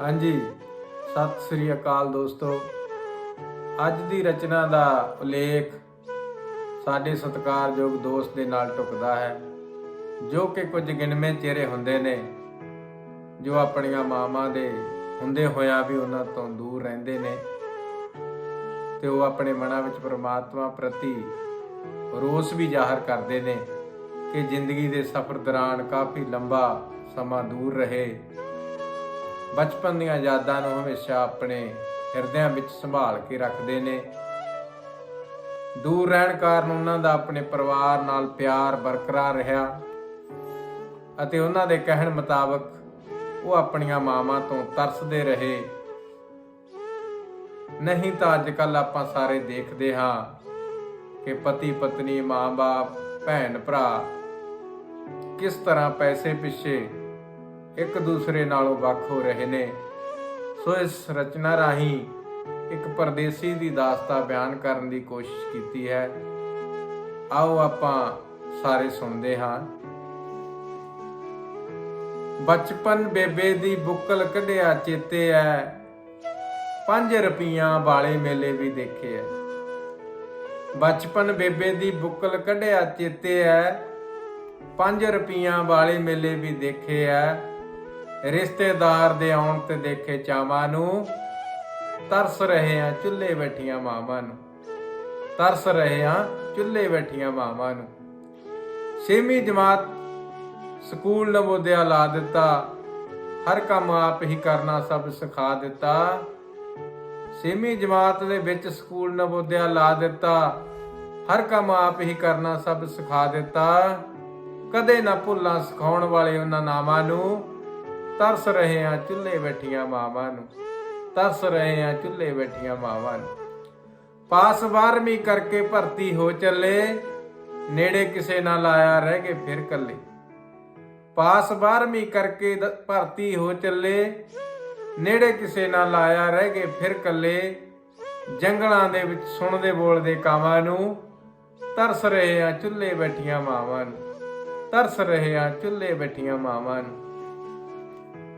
ਹਾਂਜੀ। ਸਤਿ ਸ੍ਰੀ ਅਕਾਲ ਦੋਸਤੋ। ਅੱਜ ਦੀ ਰਚਨਾ ਦਾ ਉਲੇਖ ਸਾਡੇ ਸਤਿਕਾਰਯੋਗ ਦੋਸਤ ਦੇ ਨਾਲ ਟੁਕਦਾ ਹੈ, ਜੋ ਕਿ ਕੁਝ ਗਿਣਵੇਂ ਚਿਹਰੇ ਹੁੰਦੇ ਨੇ, ਜੋ ਆਪਣੀਆਂ ਮਾਵਾਂ ਦੇ ਹੁੰਦੇ ਹੋਇਆਂ ਵੀ ਉਹਨਾਂ ਤੋਂ ਦੂਰ ਰਹਿੰਦੇ ਨੇ ਤੇ ਉਹ ਆਪਣੇ ਮਨਾਂ ਵਿੱਚ ਪਰਮਾਤਮਾ ਪ੍ਰਤੀ ਰੋਸ ਵੀ ਜ਼ਾਹਰ ਕਰਦੇ ਨੇ ਕਿ ਜ਼ਿੰਦਗੀ ਦੇ ਸਫ਼ਰ ਦੌਰਾਨ ਕਾਫੀ ਲੰਬਾ ਸਮਾਂ ਦੂਰ ਰਹੇ। ਬਚਪਨ ਦੀਆਂ ਯਾਦਾਂ ਨੂੰ ਹਮੇਸ਼ਾ ਆਪਣੇ ਹਿਰਦਿਆਂ ਵਿੱਚ ਸੰਭਾਲ ਕੇ ਰੱਖਦੇ ਨੇ। ਦੂਰ ਰਹਿਣ ਕਾਰਨ ਉਹਨਾਂ ਦਾ ਆਪਣੇ ਪਰਿਵਾਰ ਨਾਲ ਪਿਆਰ ਬਰਕਰਾਰ ਰਿਹਾ ਅਤੇ ਉਹਨਾਂ ਦੇ ਕਹਿਣ ਮੁਤਾਬਕ ਉਹ ਆਪਣੀਆਂ ਮਾਵਾਂ ਤੋਂ ਤਰਸਦੇ ਰਹੇ। ਨਹੀਂ ਤਾਂ ਅੱਜ ਕੱਲ ਆਪਾਂ ਸਾਰੇ ਦੇਖਦੇ ਹਾਂ ਕਿ ਪਤੀ ਪਤਨੀ ਮਾਂ-ਬਾਪ ਭੈਣ ਭਰਾ ਕਿਸ ਤਰ੍ਹਾਂ ਪੈਸੇ ਪਿੱਛੇ ਇੱਕ ਦੂਸਰੇ ਨਾਲੋਂ ਵੱਖ ਹੋ ਰਹੇ ਨੇ। ਸੋ ਇਸ ਰਚਨਾ ਰਾਹੀਂ ਇੱਕ ਪਰਦੇਸੀ ਦੀ ਦਾਸਤਾ ਬਿਆਨ ਕਰਨ ਦੀ ਕੋਸ਼ਿਸ਼ ਕੀਤੀ ਹੈ। ਆਓ ਆਪਾਂ ਸਾਰੇ ਸੁਣਦੇ ਹਾਂ। ਬਚਪਨ ਬੇਬੇ ਦੀ ਬੁੱਕਲ ਕੱਢਿਆ ਚੇਤੇ ਐ। 5 ਰੁਪਈਆਂ ਵਾਲੇ ਮੇਲੇ ਵੀ ਦੇਖੇ ਐ। ਬਚਪਨ ਬੇਬੇ ਦੀ ਬੁੱਕਲ ਕੱਢਿਆ ਚੇਤੇ ਐ। 5 ਰੁਪਈਆਂ ਵਾਲੇ ਮੇਲੇ ਵੀ ਦੇਖੇ ਐ। ਰਿਸ਼ਤੇਦਾਰ ਦੇ ਆਉਣ ਤੇ ਦੇਖੇ ਚਾਵਾਂ ਨੂੰ, ਤਰਸ ਰਹੇ ਆ ਚੁੱਲ੍ਹੇ ਬੈਠੀਆਂ ਮਾਵਾਂ ਨੂੰ। ਤਰਸ ਰਹੇ ਆ ਚੁੱਲ੍ਹੇ ਬੈਠੀਆਂ ਮਾਵਾਂ ਨੂੰ। ਛੇਵੀਂ ਜਮਾਤ ਸਕੂਲ ਨਵੋਦਿਆ ਲਾ ਦਿੱਤਾ। ਹਰ ਕੰਮ ਆਪ ਹੀ ਕਰਨਾ ਸਭ ਸਿਖਾ ਦਿੱਤਾ। ਛੇਵੀਂ ਜਮਾਤ ਦੇ ਵਿੱਚ ਸਕੂਲ ਨਵੋਦਿਆ ਲਾ ਦਿੱਤਾ। ਹਰ ਕੰਮ ਆਪ ਹੀ ਕਰਨਾ ਸਭ ਸਿਖਾ ਦਿੱਤਾ। ਕਦੇ ਨਾ ਭੁੱਲਾਂ ਸਿਖਾਉਣ ਵਾਲੇ ਉਹਨਾਂ ਨਾਮਾਂ ਨੂੰ। ਤਰਸ ਰਹੇ ਆ ਚੁੱਲ੍ਹੇ ਬੈਠੀਆਂ ਮਾਵਾਂ ਨੂੰ, ਤਰਸ ਰਹੇ ਆ ਚੁੱਲ੍ਹੇ ਬੈਠੀਆਂ ਮਾਵਾਂ ਨੂੰ। ਪਾਸ 12ਵੀਂ ਕਰਕੇ ਭਰਤੀ ਹੋ ਚੱਲੇ, ਨੇੜੇ ਕਿਸੇ ਨਾਲ ਆਇਆ ਰਹਿ ਗਏ ਫਿਰ ਕੱਲੇ। ਪਾਸ 12ਵੀਂ ਕਰਕੇ ਭਰਤੀ ਹੋ ਚੱਲੇ, ਨੇੜੇ ਕਿਸੇ ਨਾਲ ਆਇਆ ਰਹਿ ਗਏ ਫਿਰ ਕੱਲੇ। ਜੰਗਲਾਂ ਦੇ ਵਿੱਚ ਸੁਣਦੇ ਬੋਲਦੇ ਕਾਵਾਂ ਨੂੰ, ਤਰਸ ਰਹੇ ਆ ਚੁੱਲ੍ਹੇ ਬੈਠੀਆਂ ਮਾਵਾਂ ਨੂੰ, ਤਰਸ ਰਹੇ ਆ ਚੁੱਲ੍ਹੇ ਬੈਠੀਆਂ ਮਾਵਾਂ ਨੂੰ।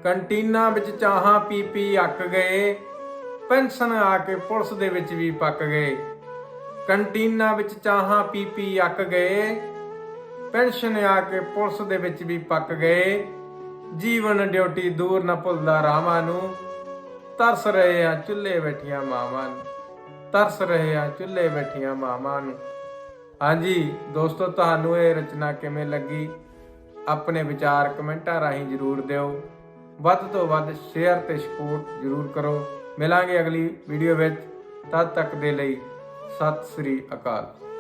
ਕੰਟੀਨਾ ਵਿੱਚ ਚਾਹਾਂ ਪੀ ਪੀ ਅੱਕ ਗਏ। ਪੈਨਸ਼ਨ ਆ ਕੇ ਪੁਲਿਸ ਦੇ ਵਿੱਚ ਵੀ ਪੱਕ ਗਏ। ਕੰਟੀਨਾਂ ਵਿੱਚ ਚਾਹਾਂ ਪੀ ਪੀ ਅੱਕ ਗਏ। ਪੈਨਸ਼ਨ ਆ ਕੇ ਪੁਲਿਸ ਦੇ ਵਿੱਚ ਵੀ ਪੱਕ ਗਏ। ਜੀਵਨ ਡਿਊਟੀ ਦੂਰ ਨਾ ਭੁੱਲਦਾ ਰਾਵਾਂ ਨੂੰ। ਤਰਸ ਰਹੇ ਆ ਚੁੱਲ੍ਹੇ ਬੈਠੀਆਂ ਮਾਵਾਂ ਨੂੰ। ਤਰਸ ਰਹੇ ਆ ਚੁੱਲ੍ਹੇ ਬੈਠੀਆਂ ਮਾਵਾਂ ਨੂੰ। ਹਾਂਜੀ, ਦੋਸਤੋ, ਤੁਹਾਨੂੰ ਇਹ ਰਚਨਾ ਕਿਵੇਂ ਲੱਗੀ? ਆਪਣੇ ਵਿਚਾਰ ਕਮੈਂਟਾਂ ਰਾਹੀਂ ਜਰੂਰ ਦਿਓ। ਵੱਧ ਤੋਂ ਵੱਧ ਸ਼ੇਅਰ ਤੇ ਸਪੋਰਟ ਜਰੂਰ ਕਰੋ। ਮਿਲਾਂਗੇ ਅਗਲੀ ਵੀਡੀਓ ਵਿੱਚ। ਤਦ ਤੱਕ ਦੇ ਲਈ ਸਤਿ ਸ੍ਰੀ ਅਕਾਲ।